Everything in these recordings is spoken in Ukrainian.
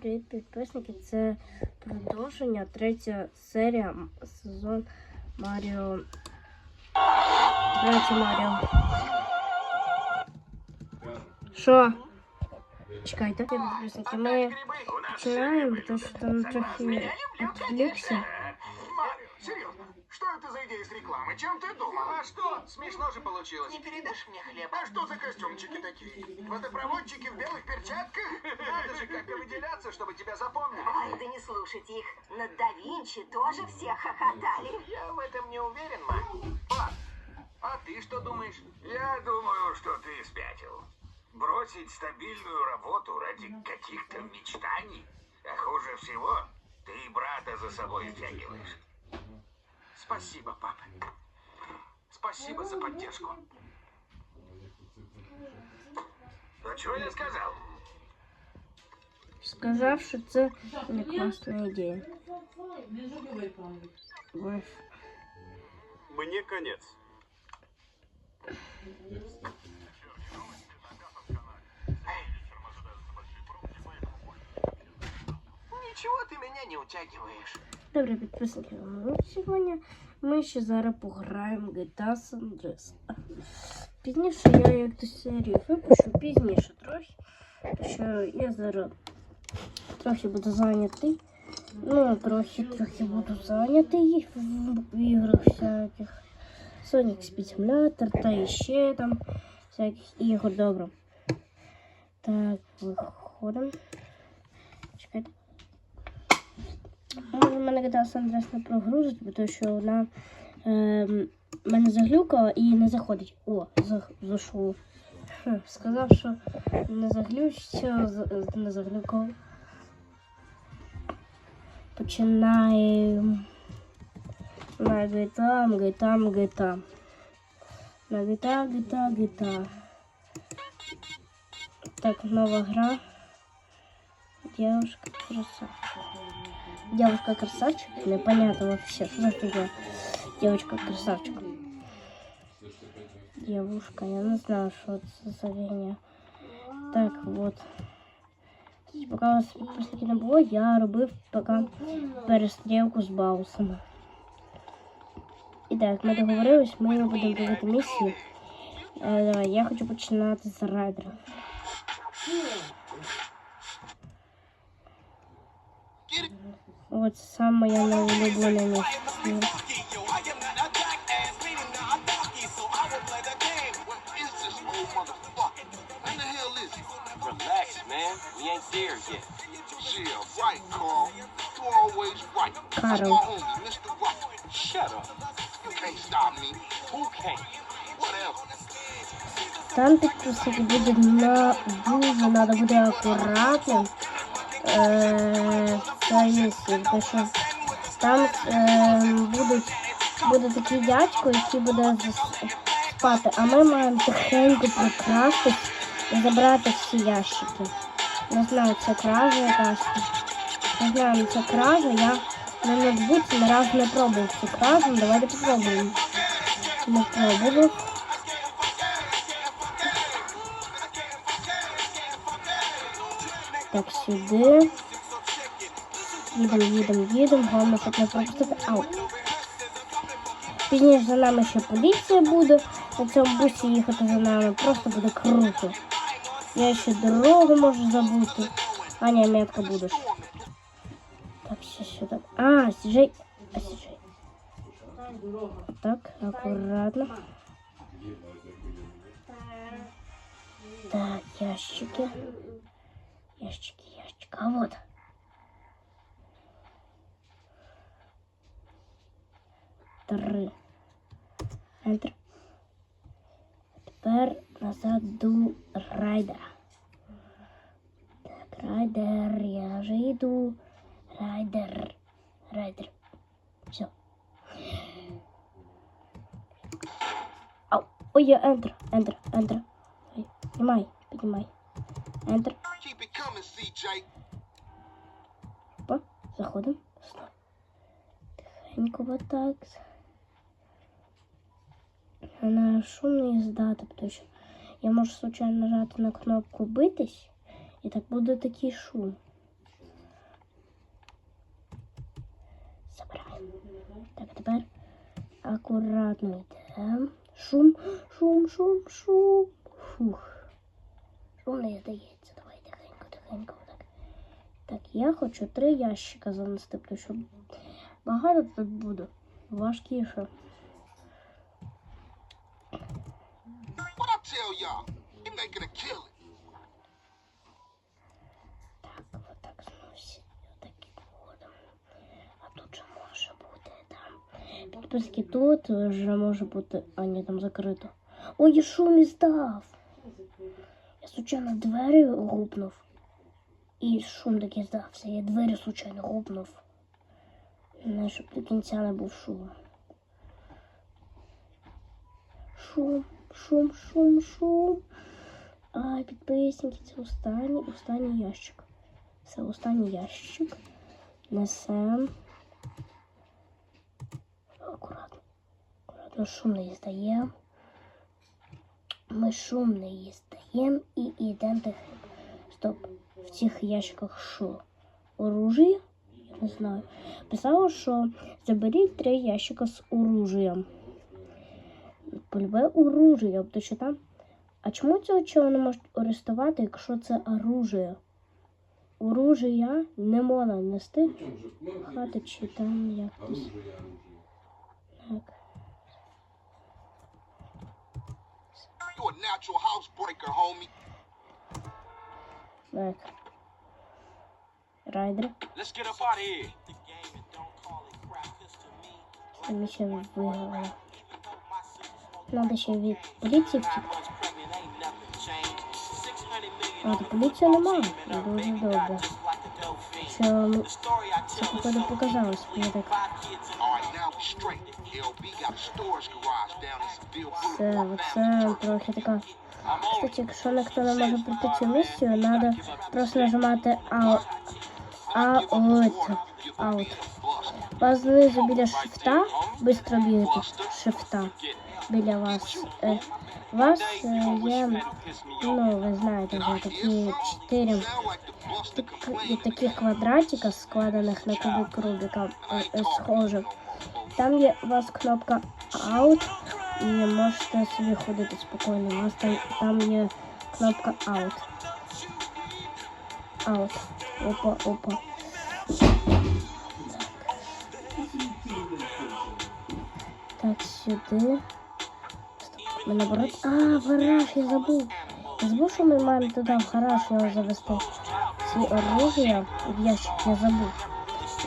Привіт, підписники. Це продовження, третя серія сезон Маріо. Братя Маріо. Що? Чекайте, підписники. Ми починаємо, тому що там трохи відвлекся. Марио, серьезно, что это за идея с рекламы? Чем ты думал? А что? Смешно же получилось. Не передашь мне хлеб? А что за костюмчики такие? Водопроводчики в белых перчатках? Надо же как-то выделяться, чтобы тебя запомнили. Ой, да не слушайте их. Над да Винчи тоже все хохотали. Я в этом не уверен, ма. Пап, а ты что думаешь? Я думаю, что ты спятил. Бросить стабильную работу ради каких-то мечтаний? А хуже всего, ты и брата за собой втягиваешь. Спасибо, папа. Спасибо за поддержку. А что я сказал? Сказав, що це не класна ідея. Ой. Мне конец. Ничего ты меня не утягиваешь. Добре, підписники, ну, сьогодні ми ще зараз пограємо GTA San Andreas. Пізніше я як ту серію випущу, пізніше трохи. Що я зараз трохи буду зайнятий. Ну, трохи, трохи буду зайнятий в іграх всяких. Sonic Speed Simulator та іще там всяких ігор, добре. Так, виходимо. Чекайте. Може, мене GTA San не прогрузить, бо що вона ем, мене заглюкала і не заходить. О, за-. Сказав, що не заглючиться, не заглюкав. Починаємо. На GTA, GTA, GTA. На GTA, GTA, GTA. Так, нова гра. Девушка красавчик. Девушка красавчик? Непонятно вообще, что за фигня. Девочка красавчик. Девушка, я не знаю, что это за фигня. Так, вот. Поки у вас підписники не було, я робив поки перестрілку з баусами. І так, ми договорились, ми будемо робити місії. Е, давай, я хочу починати з райдера. Can't stop me. Who can't? Whatever. Там підписати буде на дуже треба буде акуратним. Е, Місія, тому що там е, будуть, буде такий дядько, який буде спати, а ми маємо тихенько прикрасти і забрати всі ящики. Не знаю, це кража якась. Не знаю, це кража, я на ноутбуці ні разу не пробував цю кражу, ну, давайте попробуємо. Не пробував. Так, сюди. Їдемо, їдемо, їдемо. Головне, щоб не пропустити. Ау. Пізніше за нами ще поліція буде. На цьому бусі їхати за нами. Просто буде круто. Я ще дорогу можу забути. Аня, метка будеш. Так, ще сюди. А, сіжай. А, сіжай. Так, акуратно. Так, ящики. Ящики, ящики. А вот. Три. Ентер. Тепер назад до райдера. Так, райдер, я вже йду. Райдер. Райдер. Все. Ау. Ой, я ентер, ентер, ентер. Ой, Піднімай, піднімай. CJ. Опа, заходимо. Тихенько вот так на шум не здати, тому що я можу случайно нажати на кнопку битись, і так буде такий шум. Забираємо. Так, тепер акуратно йдемо. Шум, шум, шум, шум. Фух. Шум не здається. Давай тихенько, тихенько. Так, так я хочу три ящика занести, тому що багато тут буде. Важкіше. Tell y'all? He making a killing. Так, отак зносить. Отак і. А тут же може бути там. Підписки тут вже може бути. А ні, там закрито. Ой, я шум іздав. Я случайно двері гупнув. І шум такий здався. Я двері случайно гупнув. Не, щоб до кінця не був шум. Шум, шум, шум, шум. А, підписники, це останній, останній ящик. Це останній ящик. Несем. Акуратно. Акуратно шум не здаємо. Ми шум не здаємо і йдемо тихенько. Стоп. В цих ящиках що? Оружие? Я не знаю. Писало, що заберіть три ящика з оружием. Полюбе оружие, тому що там. А чому цього чого не можуть арестувати, якщо це оружие? Оружия не можна нести в хати чи там якось. Так. Так. Райдер. Let's get up out of here. Там ще виграли. Надо ще від поліції втікти. А, до немає. Дуже добре. М- це походу показалось. Мені так Seville це, трохи така. Кстати, якщо ніхто не може пройти цю місію, треба просто нажимати аут. Аут. Аут. Вас знизу біля шифта, швидко бігати шифта біля вас. Е, у вас е, є, ну, ви знаєте вже такі чотири таких квадратика, складених на кубик Рубіка, е, е, схоже. Там є у вас кнопка Out, і можете собі ходити спокійно. У вас там, там є кнопка Out. Out. Опа, опа. Так, сюди. Ми наоборот. А, в я забув. Забув, що ми маємо туди в гараж його завести. Ці оружия в ящик я забув.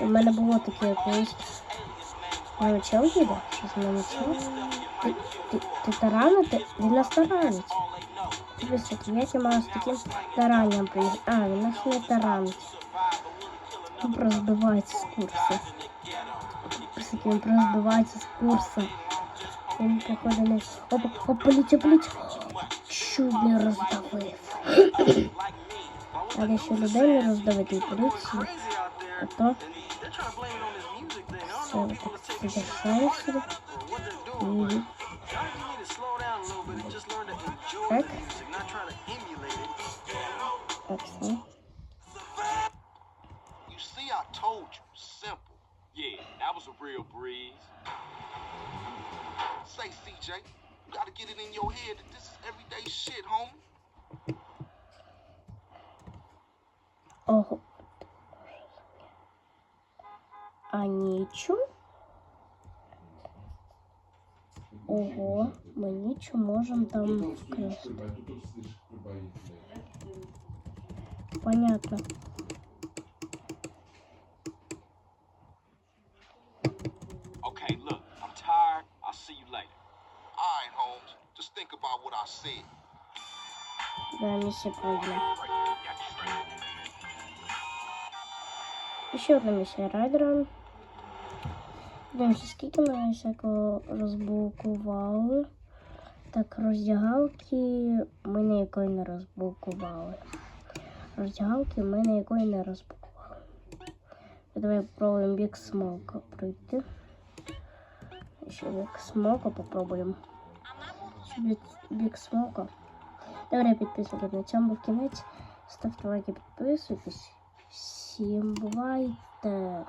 У мене було таке колись. Ну, чел їде? З мене чел? Ти, ти, ти таранити? Він нас таранить. Дивіться, я знімаю з таким таранням. приїхав. А, він нас не таранить. Він просто збивається з курсу. Просто він просто збивається з курсу. Він походу не... Опа, опа, поліція, поліція. Чуть не роздавив. Треба ще людей не роздавити і поліцію. А то... Все, отак завершаю сюди. І... Так. Так, все. I told you. Simple. Yeah, that was a real breeze. Say, CJ, you gotta get it in your head that this is everyday shit, homie. Ого. А нічу? Ого, ми нічу можемо там вкрасти. Понятно. Да, миссия пройдена. Ще одна місія райдера. Дивимося, скільки ми всякого розблокували. Так, роздягалки ми ніякої не розблокували. Роздягалки ми ніякої не розблокували. Давай попробуємо бік смока пройти. Ще бік смока попробуємо. Бік, смока. Добре, підписуйтесь на цьому був кінець. Ставте лайки, підписуйтесь. Всім бувайте!